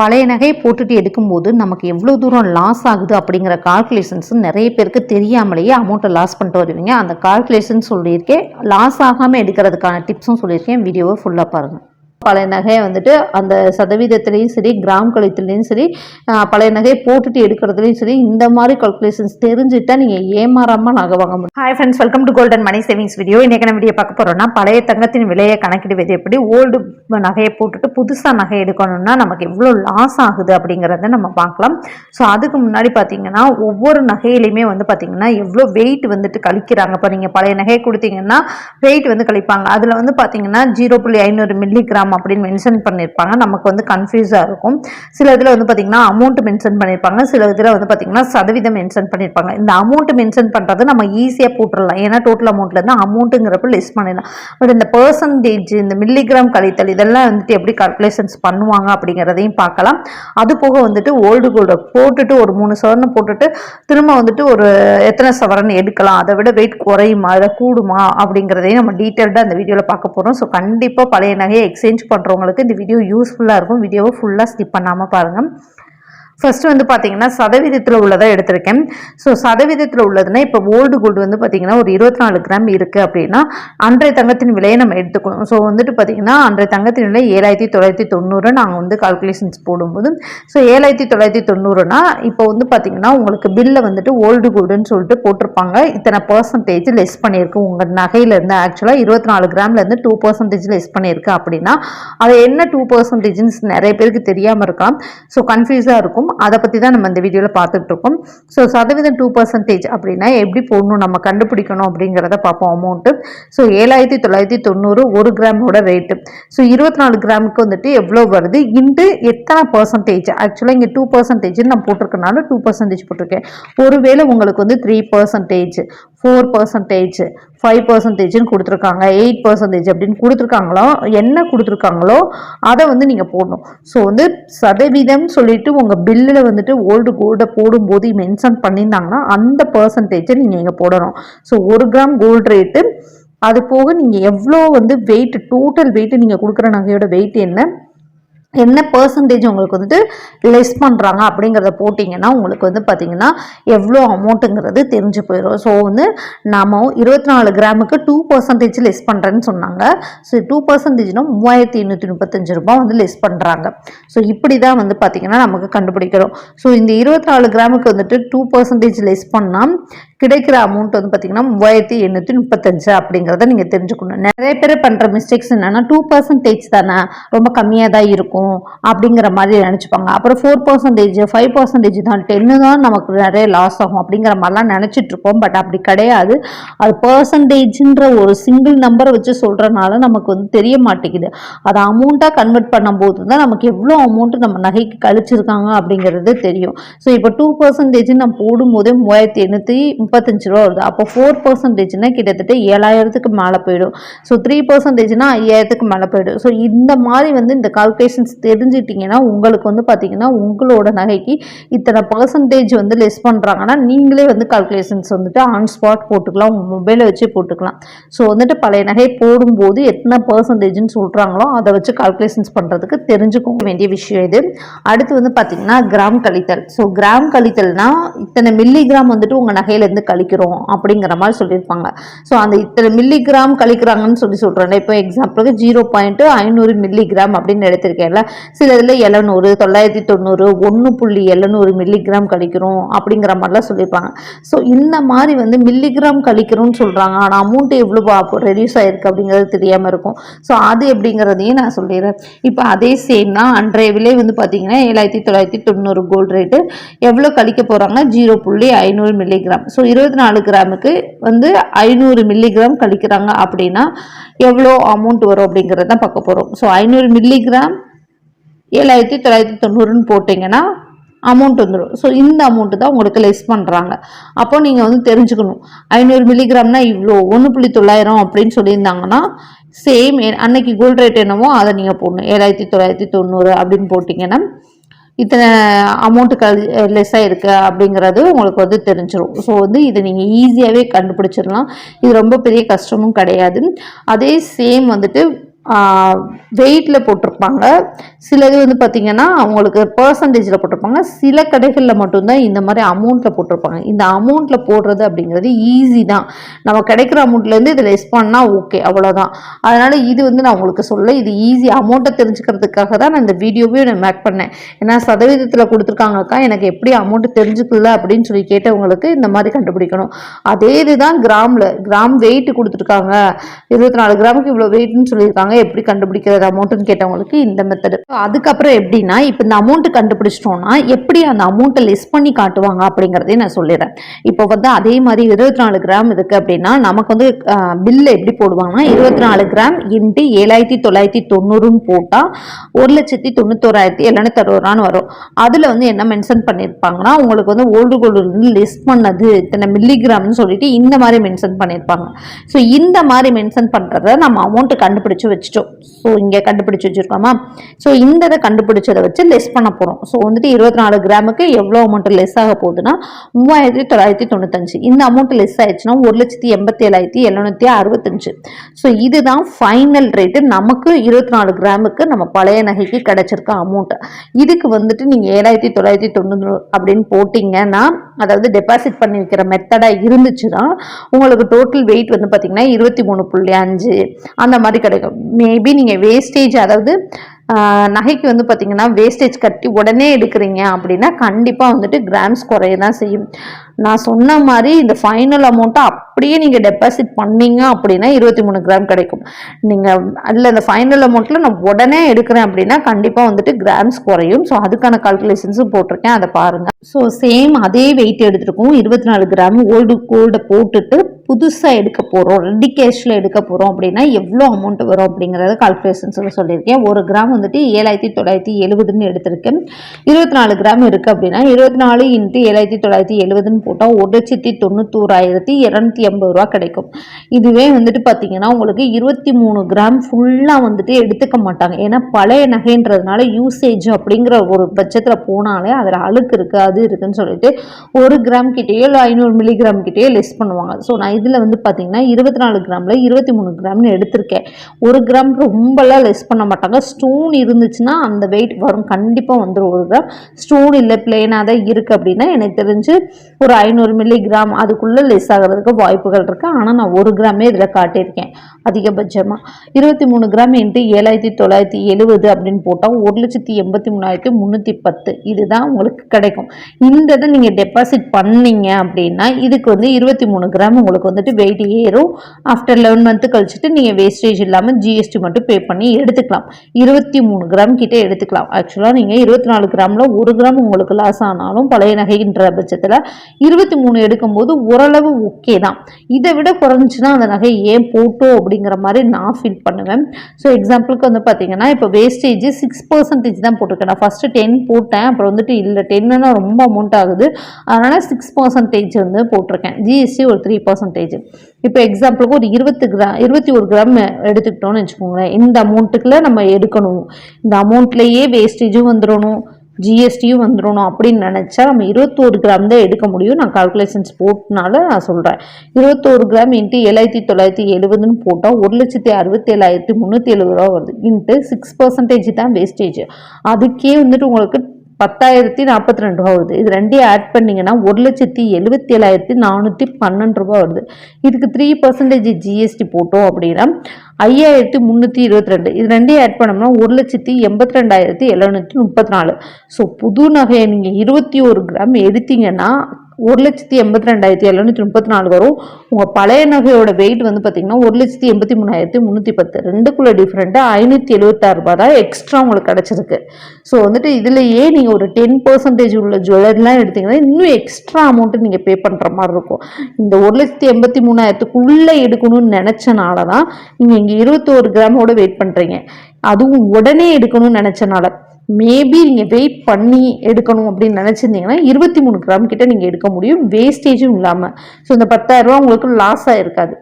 பழைய நகையை போட்டுட்டு எடுக்கும்போது நமக்கு எவ்வளோ தூரம் லாஸ் ஆகுது அப்படிங்கிற கால்குலேஷன்ஸ் நிறைய பேருக்கு தெரியாமலேயே அமௌண்ட்டை லாஸ் பண்ணிட்டு வருவீங்க. அந்த கால்குலேஷன் சொல்லியிருக்கேன். லாஸ் ஆகாமல் எடுக்கிறதுக்கான டிப்ஸும் சொல்லியிருக்கேன். வீடியோவை ஃபுல்லாக பாருங்கள் பழைய நகையை வந்துட்டு அந்த சதவீதத்துலேயும் சரி கிராம் கழித்துலேயும் சரி பழைய நகையை போட்டுட்டு எடுக்கிறதுலையும் சரி இந்த மாதிரி கால்குலேஷன்ஸ் தெரிஞ்சுட்டா நீங்கள் ஏமாறாமல் நகை வாங்க முடியும். Hi friends welcome to golden money savings video இன்றைக்கி நம்ம வீடியோ பார்க்க போகிறோம்னா பழைய தங்கத்தின் விலையை கணக்கிடுவது எப்படி ஓல்டு நகையை போட்டுட்டு புதுசாக நகை எடுக்கணும்னா நமக்கு எவ்வளோ லாஸ் ஆகுது அப்படிங்கிறத நம்ம பார்க்கலாம். ஸோ அதுக்கு முன்னாடி பார்த்தீங்கன்னா ஒவ்வொரு நகையிலையுமே வந்து பார்த்தீங்கன்னா எவ்வளோ வெயிட் வந்துட்டு கழிக்கிறாங்க. இப்போ நீங்கள் பழைய நகையை கொடுத்தீங்கன்னா வெயிட் வந்து கழிப்பாங்க. அதில் வந்து பார்த்தீங்கன்னா ஜீரோ புள்ளி ஐநூறு மில்லிகிராம் அப்படின்னு மென்ஷன் பண்ணியிருப்பாங்க நமக்கு வந்து கன்ஃபியூஸாக இருக்கும். சில இதில் வந்து பார்த்தீங்கன்னா அமௌண்ட் மென்ஷன் பண்ணியிருப்பாங்க சில இதில் வந்து பார்த்தீங்கன்னா சதவீதம் மென்ஷன் பண்ணியிருப்பாங்க இந்த அமௌண்ட் மென்ஷன் பண்ணுறது நம்ம ஈஸியாக போட்டுடலாம் ஏன்னா டோட்டல் அமௌண்ட்லேருந்து அமௌண்ட்டுங்கிறப்ப லிஸ்ட் பண்ணிடலாம். பட் இந்த பர்சன்டேஜ் இந்த மில்லிகிராம் கழித்தல் இதெல்லாம் வந்துட்டு எப்படி கால்குலேஷன்ஸ் பண்ணுவாங்க அப்படிங்கிறதையும் பார்க்கலாம். அது போக வந்துட்டு ஓல்டு கோல்டு போட்டுட்டு ஒரு மூணு சவரனை போட்டுட்டு திரும்ப வந்துட்டு ஒரு எத்தனை சவரன் எடுக்கலாம். அதை விட வெயிட் குறையுமா? அதை கூடுமா? அப்படிங்கிறதையும் நம்ம டீட்டெயில்டாக அந்த வீடியோவில் பார்க்க போகிறோம் ஸோ கண்டிப்பாக பழைய நகையை எக்ஸ்சேஞ்ச் பண்ணுறவங்களுக்கு இந்த வீடியோ யூஸ்ஃபுல்லாக இருக்கும். வீடியோவை ஃபுல்லாக ஸ்கிப் பண்ணாமல் பாருங்கள் ஃபர்ஸ்ட் வந்து பார்த்தீங்கன்னா சதவீதத்தில் உள்ளதாக எடுத்திருக்கேன். ஸோ சதவீதத்தில் உள்ளதுன்னா இப்போ ஓல்டு கோல்டு வந்து பார்த்தீங்கன்னா ஒரு இருபத்தி நாலு கிராம் இருக்குது அப்படின்னா அன்றைய தங்கத்தின் விலையை நம்ம எடுத்துக்கணும். ஸோ வந்துட்டு பார்த்தீங்கன்னா அன்றைய தங்கத்தின் விலை ஏழாயிரத்தி தொள்ளாயிரத்தி தொண்ணூறு நாங்கள் வந்து கால்குலேஷன்ஸ் போடும்போது ஸோ ஏழாயிரத்தி தொள்ளாயிரத்தி தொண்ணூறுனா இப்போ வந்து பார்த்தீங்கன்னா உங்களுக்கு பில்லை வந்துட்டு ஓல்டு கோல்டுன்னு சொல்லிட்டு போட்டிருப்பாங்க. இத்தனை பர்சன்டேஜ் லெஸ் பண்ணியிருக்கு. உங்கள் நகையிலேருந்து ஆக்சுவலாக இருபத்தி நாலு கிராம்லேருந்து டூ பர்சன்டேஜ் லெஸ் பண்ணியிருக்கு அப்படின்னா அது என்ன டூ பர்சன்டேஜ்னு நிறைய பேருக்கு தெரியாமல் இருக்கலாம். ஸோ கன்ஃபியூஸாக இருக்கும். அதை பற்றி தான் நம்ம இந்த வீடியோவில் பார்த்துட்டு இருக்கோம். ஸோ சதவீதம் டூ பர்சன்டேஜ் அப்படின்னா எப்படி போடணும் நம்ம கண்டுபிடிக்கணும் அப்படிங்கிறத பார்ப்போம் அமௌண்ட்டு ஸோ ஏழாயிரத்தி தொள்ளாயிரத்தி தொண்ணூறு ஒரு கிராமோட ரேட்டு ஸோ இருபத்தி நாலு கிராமுக்கு வந்துட்டு எவ்வளோ வருது? இன்று எத்தனை பர்சன்டேஜ் ஆக்சுவலாக இங்கே டூ பர்சன்டேஜ் நான் போட்டிருக்கனால டூ பர்சன்டேஜ் போட்டிருக்கேன். ஒருவேளை உங்களுக்கு வந்து three percentage four percentage five பர்சன்டேஜ்னு கொடுத்துருக்காங்க. எயிட் பர்சன்டேஜ் அப்படின்னு கொடுத்துருக்காங்களோ என்ன கொடுத்துருக்காங்களோ அதை வந்து நீங்கள் போடணும். ஸோ வந்து சதவீதம் சொல்லிட்டு உங்கள் பில்லில் வந்துட்டு ஓல்டு கோல்டை போடும்போது மென்ஷன் பண்ணியிருந்தாங்கன்னா அந்த பர்சன்டேஜை நீங்கள் இங்கே போடணும். ஸோ ஒரு கிராம் கோல்டு ரேட்டு அது போக நீங்கள் எவ்வளோ வந்து வெயிட் டோட்டல் வெயிட்டு நீங்கள் கொடுக்குற நகையோட வெயிட் என்ன? என்ன பர்சன்டேஜ் உங்களுக்கு வந்துட்டு லெஸ் பண்ணுறாங்க அப்படிங்கிறத போட்டிங்கன்னா உங்களுக்கு வந்து பார்த்திங்கன்னா எவ்வளோ அமௌண்ட்டுங்கிறது தெரிஞ்சு போயிடும் ஸோ வந்து நம்ம இருபத்தி நாலு கிராமுக்கு டூ பர்சன்டேஜ் லெஸ் பண்ணுறேன்னு சொன்னாங்க. ஸோ டூ பர்சன்டேஜ்னா மூவாயிரத்தி எண்ணூற்றி முப்பத்தஞ்சு ரூபாய் வந்து லெஸ் பண்ணுறாங்க ஸோ இப்படி தான் வந்து பார்த்திங்கன்னா நமக்கு கண்டுபிடிக்கிறோம். ஸோ இந்த இருபத்தி நாலு கிராமுக்கு வந்துட்டு டூ பர்சன்டேஜ் லெஸ் பண்ணால் கிடைக்கிற அமௌண்ட் வந்து பார்த்தீங்கன்னா மூவாயிரத்தி எண்ணூற்றி முப்பத்தஞ்சு அப்படிங்கிறத நீங்கள் தெரிஞ்சுக்கணும். நிறைய பேர் பண்ணுற மிஸ்டேக்ஸ் என்னென்னா டூ பர்சன்டேஜ் தானே? ரொம்ப கம்மியாக தான் இருக்கும் அப்படிங்கிற மாதிரி நினச்சிப்பாங்க. அப்புறம் ஃபோர் பர்சன்டேஜ் ஃபைவ் பர்சன்டேஜ் தான் டென்னு தான் நமக்கு நிறைய லாஸ் ஆகும் அப்படிங்கிற மாதிரிலாம் நினச்சிட்டு இருப்போம். பட் அப்படி கிடையாது. அது பர்சன்டேஜ்ன்ற ஒரு சிங்கிள் நம்பரை வச்சு சொல்கிறனால நமக்கு வந்து தெரிய மாட்டேங்குது. அதை அமௌண்ட்டாக கன்வெர்ட் பண்ணும்போது தான் நமக்கு எவ்வளோ அமௌண்ட்டு நம்ம நகைக்கு கழிச்சிருக்காங்க அப்படிங்கிறது தெரியும். ஸோ இப்போ டூ பர்சன்டேஜ் நம்ம போடும்போதே மூவாயிரத்தி எண்ணூற்றி முப்பத்தஞ்சு ரூபா வருது. அப்போ ஃபோர் பர்சன்டேஜ்னா கிட்டத்தட்ட ஏழாயிரத்துக்கு மேலே போயிடும். ஸோ த்ரீ பர்சன்டேஜ்னா ஐயாயிரத்துக்கு மேலே போயிடும். ஸோ இந்த மாதிரி வந்து இந்த கால்குலேஷன்ஸ் தெரிஞ்சிட்டிங்கன்னா உங்களுக்கு வந்து பார்த்தீங்கன்னா உங்களோட நகைக்கு இத்தனை பர்சன்டேஜ் வந்து லெஸ் பண்ணுறாங்கன்னா நீங்களே வந்து கால்குலேஷன்ஸ் வந்துட்டு ஆன் ஸ்பாட் போட்டுக்கலாம். உங்கள் மொபைலை வச்சு போட்டுக்கலாம். ஸோ வந்துட்டு பழைய நகை போடும்போது எத்தனை பர்சன்டேஜ்னு சொல்கிறாங்களோ அதை வச்சு கால்குலேஷன்ஸ் பண்ணுறதுக்கு தெரிஞ்சுக்க வேண்டிய விஷயம் இது. அடுத்து வந்து பார்த்தீங்கன்னா கிராம் கழித்தல். ஸோ கிராம் கழித்தல்னால் இத்தனை மில்லிகிராம் வந்துட்டு உங்கள் நகையிலேருந்து கழிக்கிறோம் அப்படிங்கிற மாதிரி சொல்லியிருப்பாங்க. ஸோ அந்த இத்தனை மில்லிகிராம் கழிக்கிறாங்கன்னு சொல்லி சொல்கிறேன் இப்போ எக்ஸாம்பிளுக்கு ஜீரோ பாயிண்ட்டு ஐநூறு மில்லிகிராம் அப்படின்னு எடுத்திருக்கேன்ல. சில இதில் எழுநூறு தொள்ளாயிரத்தி தொண்ணூறு ஒன்று புள்ளி எழுநூறு மில்லிகிராம் கழிக்கிறோம் அப்படிங்கிற மாதிரிலாம் சொல்லியிருப்பாங்க. ஸோ இந்த மாதிரி வந்து மில்லிகிராம் கழிக்கிறோம்னு சொல்கிறாங்க ஆனால் அமௌண்ட் எவ்வளோ ரெடியூஸ் ஆயிருக்கு அப்படிங்கிறது தெரியாமல் இருக்கும். ஸோ அது எப்படிங்கிறதையும் நான் சொல்லிடுறேன். இப்போ அதே சேம் தான். அன்றைய விலை வந்து பார்த்தீங்கன்னா ஏழாயிரத்தி தொள்ளாயிரத்தி தொண்ணூறு கோல்டு ரேட்டு எவ்வளோ கழிக்க போகிறாங்க ஜீரோ புள்ளி ஐநூறு மில்லிகிராம் ஸோ இருபத்தி நாலு கிராமுக்கு வந்து ஐநூறு மில்லிகிராம் கழிக்கிறாங்க அப்படின்னா எவ்வளோ அமௌண்ட் வரும் அப்படிங்கிறத தான் பார்க்க போகிறோம் ஸோ ஐநூறு மில்லிகிராம் ஏழாயிரத்தி தொள்ளாயிரத்தி தொண்ணூறுன்னு போட்டிங்கன்னா அமௌண்ட் வந்துடும் ஸோ இந்த அமௌண்ட்டு தான் உங்களுக்கு லெஸ் பண்ணுறாங்க அப்போ நீங்கள் வந்து தெரிஞ்சுக்கணும். ஐநூறு மில்லிகிராம்னா இவ்வளோ ஒன்று புள்ளி தொள்ளாயிரம் அப்படின்னு சொல்லியிருந்தாங்கன்னா சேம் அன்னைக்கு கோல்டு ரேட் என்னவோ அதை நீங்கள் போடணும். ஏழாயிரத்தி தொள்ளாயிரத்தி தொண்ணூறு அப்படின்னு போட்டிங்கன்னா இத்தனை அமௌண்ட்டு கல் இருக்குது அப்படிங்கிறது உங்களுக்கு வந்து தெரிஞ்சிடும் ஸோ வந்து இதை நீங்கள் ஈஸியாகவே கண்டுபிடிச்சிடலாம். இது ரொம்ப பெரிய கஷ்டமும் கிடையாது. அதே சேம் வந்துட்டு வெயிட்டில் போட்டிருப்பாங்க. சிலது வந்து பார்த்திங்கன்னா அவங்களுக்கு பர்சன்டேஜில் போட்டிருப்பாங்க. சில கடைகளில் மட்டும்தான் இந்த மாதிரி அமௌண்ட்டில் போட்டிருப்பாங்க. இந்த அமௌண்ட்டில் போடுறது அப்படிங்கிறது ஈஸி தான். நம்ம கிடைக்கிற அமௌண்ட்லேருந்து இதில் லெஸ் பண்ணால் ஓகே அவ்வளோதான் அதனால் இது வந்து நான் உங்களுக்கு சொல்ல இது ஈஸி அமௌண்ட்டை தெரிஞ்சுக்கிறதுக்காக தான் நான் இந்த வீடியோவே நான் மேக் பண்ணேன். ஏன்னா சதவீதத்தில் கொடுத்துருக்காங்கக்கா எனக்கு எப்படி அமௌண்ட்டு தெரிஞ்சுக்கல அப்படின்னு சொல்லி கேட்டவங்களுக்கு இந்த மாதிரி கண்டுபிடிக்கணும். அதே இதுதான் கிராமில். கிராம் வெயிட் கொடுத்துருக்காங்க. இருபத்தி நாலு கிராமுக்கு இவ்வளோ வெயிட்னு சொல்லியிருக்காங்க. எப்படி கண்டுபிடிக்கிறது அமௌண்ட்டுன்னு கேட்டவங்களுக்கு இந்த மெத்தடு அதுக்கப்புறம் எப்படின்னா இப்போ இந்த அமௌண்ட்டு கண்டுபிடிச்சிட்டோம்னா எப்படி அந்த அமௌண்ட்டை லெஸ் பண்ணி காட்டுவாங்க அப்படிங்கிறதையும் நான் சொல்லிடுறேன். இப்போ வந்து அதே மாதிரி இருபத்தி நாலு கிராம் இருக்குது அப்படின்னா நமக்கு வந்து பில்லு எப்படி போடுவாங்கன்னா இருபத்தி நாலு கிராம் இன்ட்டு ஏழாயிரத்தி தொள்ளாயிரத்தி தொண்ணூறுன்னு போட்டால் ஒரு லட்சத்தி தொண்ணூத்தோராயிரத்தி எழுநூத்தி அறுபது வரும். அதில் வந்து என்ன மென்ஷன் பண்ணியிருப்பாங்கன்னா உங்களுக்கு வந்து ஓல்டு கோல்டு வந்து லெஸ் பண்ணது இத்தனை மில்லிகிராம்னு சொல்லிட்டு இந்த மாதிரி மென்ஷன் பண்ணியிருப்பாங்க ஸோ இந்த மாதிரி மென்ஷன் பண்ணுறத நம்ம அமௌண்ட்டு கண்டுபிடிச்சி வச்சு வச்சுட்டோம். ஸோ இங்கே கண்டுபிடிச்சி வச்சுருக்கோமா? ஸோ இந்த இதை கண்டுபிடிச்சதை வச்சு லெஸ் பண்ண போகிறோம் ஸோ வந்துட்டு இருபத்தி நாலு கிராமுக்கு எவ்வளோ அமௌண்ட் லெஸ் ஆக போகுதுன்னா மூவாயிரத்தி தொள்ளாயிரத்தி தொண்ணூத்தஞ்சு. இந்த அமௌண்ட் லெஸ் ஆயிடுச்சுன்னா ஒரு லட்சத்தி எண்பத்தி ஏழாயிரத்தி எழுநூத்தி அறுபத்தஞ்சு. ஸோ இதுதான் ஃபைனல் ரேட்டு நமக்கு இருபத்தி நாலு கிராமுக்கு நம்ம பழைய நகைக்கு கிடச்சிருக்க அமௌண்ட் இதுக்கு வந்துட்டு நீங்கள் ஏழாயிரத்தி தொள்ளாயிரத்தி தொண்ணூறு அப்படின்னு போட்டிங்கன்னா அதாவது டெபாசிட் பண்ணி வைக்கிற மெத்தடாக இருந்துச்சுன்னா உங்களுக்கு டோட்டல் வெயிட் வந்து பார்த்தீங்கன்னா இருபத்தி மூணு புள்ளி அஞ்சு. அந்த மாதிரி கிடைக்கும். மேபி நீங்கள் வேஸ்டேஜ் அதாவது நகைக்கு வந்து பார்த்தீங்கன்னா வேஸ்டேஜ் கட்டி உடனே எடுக்கிறீங்க அப்படின்னா கண்டிப்பாக வந்துட்டு கிராம்ஸ் குறைய தான் செய்யும். நான் சொன்ன மாதிரி இந்த ஃபைனல் அமௌண்ட்டை அப்படியே நீங்கள் டெபாசிட் பண்ணீங்க அப்படின்னா இருபத்தி மூணு கிராம் கிடைக்கும். நீங்கள் அதில் இந்த ஃபைனல் அமௌண்ட்டில் நான் உடனே எடுக்கிறேன் அப்படின்னா கண்டிப்பாக வந்துட்டு கிராம்ஸ் குறையும். ஸோ அதுக்கான கால்குலேஷன்ஸும் போட்டிருக்கேன். அதை பாருங்கள் ஸோ சேம் அதே வெயிட் எடுத்துருக்கோம். இருபத்தி நாலு கிராம் ஓல்டு கோல்டை போட்டுட்டு புதுசாக எடுக்க போகிறோம் ரெடி கேஷில் எடுக்க போகிறோம் அப்படின்னா எவ்வளோ அமௌண்ட் வரும் அப்படிங்கிறத கால்குலேஷன்ஸ் சொல்லியிருக்கேன். ஒரு கிராம் வந்துட்டு ஏழாயிரத்தி தொள்ளாயிரத்தி எழுபதுன்னு எடுத்திருக்கேன். இருபத்தி நாலு கிராம் இருக்குது அப்படின்னா இருபத்தி நாலு இன்ட்டு ஏழாயிரத்தி தொள்ளாயிரத்தி எழுபதுன்னு போட்டால் ஒரு லட்சத்தி தொண்ணூத்தோராயிரத்தி இரநூத்தி ஐம்பது ரூபா கிடைக்கும். இதுவே வந்துட்டு பார்த்தீங்கன்னா உங்களுக்கு இருபத்தி மூணு கிராம் ஃபுல்லாக வந்துட்டு எடுத்துக்க மாட்டாங்க. ஏன்னா பழைய நகைன்றதுனால யூசேஜ் அப்படிங்கிற ஒரு பட்சத்தில் போனாலே அதில் அழுக்கு இருக்குது அது இருக்குதுன்னு சொல்லிட்டு ஒரு கிராம் கிட்டேயோ இல்லை ஐநூறு மில்லிகிராம் கிட்டேயோ லெஸ் பண்ணுவாங்க. ஸோ நான் இதில் வந்து பார்த்தீங்கன்னா இருபத்தி நாலு கிராமில் இருபத்தி மூணு கிராம்னு எடுத்திருக்கேன். ஒரு கிராம் ரொம்பலாம் லெஸ் பண்ண மாட்டாங்க. ஸ்டோன் இருந்துச்சுன்னா அந்த வெயிட் வரும். கண்டிப்பாக வந்துடும் ஒரு கிராம். ஸ்டோன் இல்லை பிளெயினாக தான் இருக்குது அப்படின்னா எனக்கு தெரிஞ்சு ஒரு ஐநூறு மில்லி கிராம் அதுக்குள்ளே லெஸ் ஆகிறதுக்கு வாய்ப்புகள் இருக்குது ஆனால் நான் ஒரு கிராமே இதில் காட்டியிருக்கேன். அதிகபட்சமாக இருபத்தி மூணு கிராம் இன்ட்டு ஏழாயிரத்தி தொள்ளாயிரத்தி எழுபது அப்படின்னு போட்டால் ஒரு லட்சத்தி எண்பத்தி மூணாயிரத்தி முந்நூற்றி பத்து. இதுதான் உங்களுக்கு கிடைக்கும். இந்த இதை நீங்கள் டெபாசிட் பண்ணீங்க அப்படின்னா இதுக்கு வந்து இருபத்தி மூணு கிராம் உங்களுக்கு வந்துட்டு வெயிட் ஏறும். ஆஃப்டர் லெவன் மந்த்து கழிச்சுட்டு நீங்கள் வேஸ்டேஜ் இல்லாமல் ஜிஎஸ்டி மட்டும் பே பண்ணி எடுத்துக்கலாம். இருபத்தி மூணு கிராம் கிட்டே எடுத்துக்கலாம். ஆக்சுவலாக நீங்கள் இருபத்தி நாலு கிராமில் ஒரு கிராம் உங்களுக்கு லாஸ் ஆனாலும் பழைய நகைன்ற பட்சத்தில் இருபத்தி மூணு எடுக்கும்போது ஓரளவு ஓகே தான். இதை விட குறைஞ்சுன்னா அந்த நகை ஏன் போட்டோம் அப்படிங்கிற மாதிரி நான் ஃபீல் பண்ணுவேன். ஸோ எக்ஸாம்பிளுக்கு வந்து பார்த்தீங்கன்னா இப்போ வேஸ்டேஜ் சிக்ஸ் பர்சன்டேஜ் தான் போட்டிருக்கேன். நான் ஃபஸ்ட்டு டென் போட்டேன். அப்புறம் வந்துட்டு இல்லை டென்னுனா ரொம்ப அமௌண்ட் ஆகுது. அதனால் சிக்ஸ் பர்சன்டேஜ் வந்து போட்டிருக்கேன். ஜிஎஸ்டி ஒரு த்ரீ பர்சன்டேஜ் இப்போ எக்ஸாம்பிளுக்கு ஒரு இருபத்து கிராம் இருபத்தி ஒரு கிராம் எடுத்துக்கிட்டோம்னு வச்சுக்கோங்களேன். இந்த அமௌண்ட்டுக்குள்ள நம்ம எடுக்கணும். இந்த அமௌண்ட்லேயே வேஸ்டேஜும் வந்துடணும் ஜிஎஸ்டியும் வந்துடணும் அப்படின்னு நினச்சா நம்ம இருபத்தோரு கிராம் தான் எடுக்க முடியும். நான் கால்குலேஷன்ஸ் போட்டனால நான் சொல்கிறேன் இருபத்தோரு கிராம் இன்ட்டு ஏழாயிரத்தி தொள்ளாயிரத்தி எழுபதுன்னு போட்டால் ஒரு லட்சத்தி அறுபத்தி ஏழாயிரத்தி முந்நூற்றி எழுபது ரூபா வருது. இன்ட்டு சிக்ஸ் பர்சன்டேஜ் தான் வேஸ்டேஜ் அதுக்கே வந்துட்டு உங்களுக்கு பத்தாயிரத்தி நாற்பத்தி ரெண்டு ரூபா வருது. இது ரெண்டையும் ஆட் பண்ணிங்கன்னா ஒரு லட்சத்தி எழுபத்தி ஏழாயிரத்தி நானூற்றி பன்னெண்டு ரூபா வருது. இதுக்கு த்ரீ பர்சன்டேஜ் ஜிஎஸ்டி போட்டோம் அப்படின்னா ஐயாயிரத்தி முந்நூற்றி இருபத்தி ரெண்டு. இது ரெண்டையும் ஆட் பண்ணோம்னா ஒரு லட்சத்தி எண்பத்தி ரெண்டாயிரத்தி எழுநூற்றி முப்பத்தி நாலு. ஸோ புது நகையை நீங்கள் இருபத்தி ஒரு கிராம் எடுத்தீங்கன்னா ஒரு லட்சத்தி எண்பத்தி ரெண்டாயிரத்தி எழுநூற்றி முப்பத்தி நாலு வரும். உங்கள் பழைய நகையோட வெயிட் வந்து பார்த்தீங்கன்னா ஒரு லட்சத்தி எண்பத்தி மூணாயிரத்தி முந்நூற்றி பத்து. ரெண்டுக்குள்ள டிஃப்ரெண்ட்டாக ஐநூற்றி எழுபத்தாறு ரூபா தான் எக்ஸ்ட்ரா உங்களுக்கு கிடச்சிருக்கு. ஸோ வந்துட்டு இதுலேயே நீங்கள் ஒரு டென் பர்சன்டேஜ் உள்ள ஜுவல்லரிலாம் எடுத்தீங்கன்னா இன்னும் எக்ஸ்ட்ரா அமௌண்ட்டு நீங்கள் பே பண்ணுற மாதிரி இருக்கும். இந்த ஒரு லட்சத்தி எண்பத்தி மூணாயிரத்துக்குள்ளே எடுக்கணும்னு நினச்சனால தான் நீங்கள் இங்கே இருபத்தோரு கிராமோட வெயிட் பண்ணுறீங்க அதுவும் உடனே எடுக்கணும்னு நினச்சனால மேபி நீங்கள் வெயிட் பண்ணி எடுக்கணும் அப்படின்னு நினச்சிருந்தீங்கன்னா இருபத்தி மூணு கிராம் கிட்ட நீங்கள் எடுக்க முடியும். வேஸ்டேஜும் இல்லாமல் ஸோ இந்த பத்தாயிரரூபா உங்களுக்கு லாஸ் ஆகிருக்காது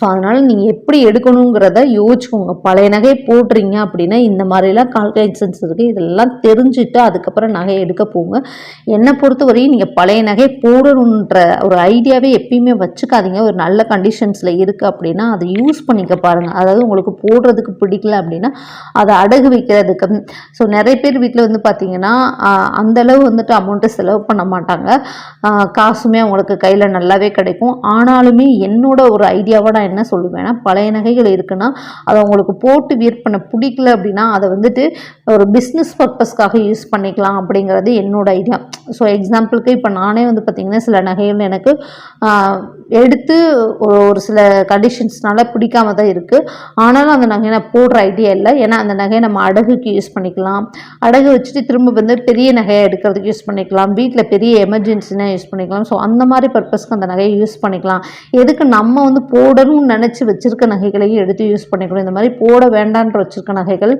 ஸோ அதனால் நீங்கள் எப்படி எடுக்கணுங்கிறத யோசிச்சுக்கோங்க. பழைய நகை போடுறீங்க அப்படின்னா இந்த மாதிரிலாம் கால்குலேஷன்ஸ் இருக்குது இதெல்லாம் தெரிஞ்சுட்டு அதுக்கப்புறம் நகை எடுக்க போங்க. என்னை பொறுத்தவரையும் நீங்கள் பழைய நகை போடணுன்ற ஒரு ஐடியாவே எப்பயுமே வச்சுக்காதீங்க. ஒரு நல்ல கண்டிஷன்ஸில் இருக்குது அப்படின்னா அதை யூஸ் பண்ணிக்க பாருங்கள் அதாவது உங்களுக்கு போடுறதுக்கு பிடிக்கல அப்படின்னா அதை அடகு வைக்கிறதுக்கு. ஸோ நிறைய பேர் வீட்டில் வந்து பார்த்தீங்கன்னா அந்தளவு அந்த அளவு வந்துட்டு அமௌண்ட்டு செலவு பண்ண மாட்டாங்க. காசுமே அவங்களுக்கு கையில் நல்லாவே கிடைக்கும். ஆனாலுமே என்னோட ஒரு ஐடியாவை நான் என்ன சொல்லுவேன்னா பழைய நகைகள் இருக்குன்னா அதை உங்களுக்கு போட்டு விற்பனை பிடிக்கல அப்படின்னா அதை வந்துட்டு ஒரு பிஸ்னஸ் பர்பஸ்க்காக யூஸ் பண்ணிக்கலாம் அப்படிங்கிறது என்னோட ஐடியா ஸோ எக்ஸாம்பிளுக்கு இப்போ நானே வந்து பார்த்திங்கன்னா சில நகைகள் எனக்கு எடுத்து ஒரு ஒரு சில கண்டிஷன்ஸ்னால பிடிக்காம தான் இருக்குது ஆனாலும் அந்த நகையை நான் போடுற ஐடியா இல்லை. ஏன்னா அந்த நகையை நம்ம அடகுக்கு யூஸ் பண்ணிக்கலாம். அடகு வச்சுட்டு திரும்ப வந்து பெரிய நகையை எடுக்கிறதுக்கு யூஸ் பண்ணிக்கலாம். வீட்டில் பெரிய எமர்ஜென்சினா யூஸ் பண்ணிக்கலாம். ஸோ அந்த மாதிரி பர்பஸ்க்கு அந்த நகையை யூஸ் பண்ணிக்கலாம். எதுக்கு நம்ம வந்து போடணும் நினச்சி வச்சிருக்க நகைகளையும் எடுத்து யூஸ் பண்ணிக்கணும். இந்த மாதிரி போட வேண்டான்ற வச்சிருக்க நகைகள்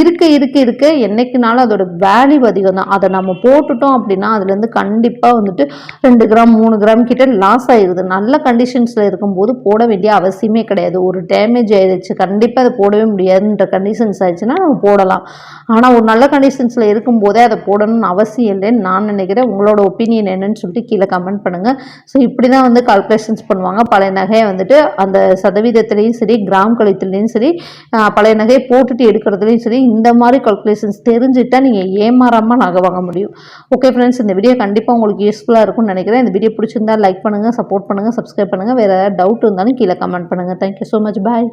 இருக்க இருக்க இருக்க என்னைக்குனாலும் அதோட வேல்யூ அதிகம் தான் அதை நம்ம போட்டுட்டோம் அப்படின்னா அதுலேருந்து கண்டிப்பாக வந்துட்டு ரெண்டு கிராம் மூணு கிராம் கிட்ட லாஸ் ஆயிடுது நல்ல கண்டிஷன்ஸில் இருக்கும்போது போட வேண்டிய அவசியமே கிடையாது. ஒரு டேமேஜ் ஆயிடுச்சு கண்டிப்பாக அதை போடவே முடியாதுன்ற கண்டிஷன்ஸ் ஆயிடுச்சுன்னா நம்ம போடலாம். ஆனால் ஒரு நல்ல கண்டிஷன்ஸில் இருக்கும்போதே அதை போடணும்னு அவசியம் இல்லைன்னு நான் நினைக்கிறேன். உங்களோட ஒப்பீனியன் என்னன்னு சொல்லிட்டு கீழே கமெண்ட் பண்ணுங்கள் ஸோ இப்படி தான் வந்து கால்குலேஷன்ஸ் பண்ணுவாங்க. பழைய நகையை வந்துட்டு அந்த சதவீதத்துலேயும் சரி கிராம் கழித்துலேயும் சரி பழைய நகையை போட்டுட்டு எடுக்கிறதுலையும் சரி இந்த மாதிரி கால்குலேஷன்ஸ் தெரிஞ்சுட்டா நீங்கள் ஏமாறாமல் நகை வாங்க முடியும். ஓகே ஃப்ரெண்ட்ஸ் இந்த வீடியோ கண்டிப்பாக உங்களுக்கு யூஸ்ஃபுல்லாக இருக்கும்னு நினைக்கிறேன். இந்த வீடியோ பிடிச்சிருந்தா லைக் பண்ணுங்கள் சப்போர்ட் பண்ணுங்கள் சப்ஸ்கிரைப் பண்ணுங்கள் வேறு ஏதாவது டவுட் இருந்தாலும் கீழே கமெண்ட் பண்ணுங்கள் தேங்க்யூ ஸோ மச் பாய்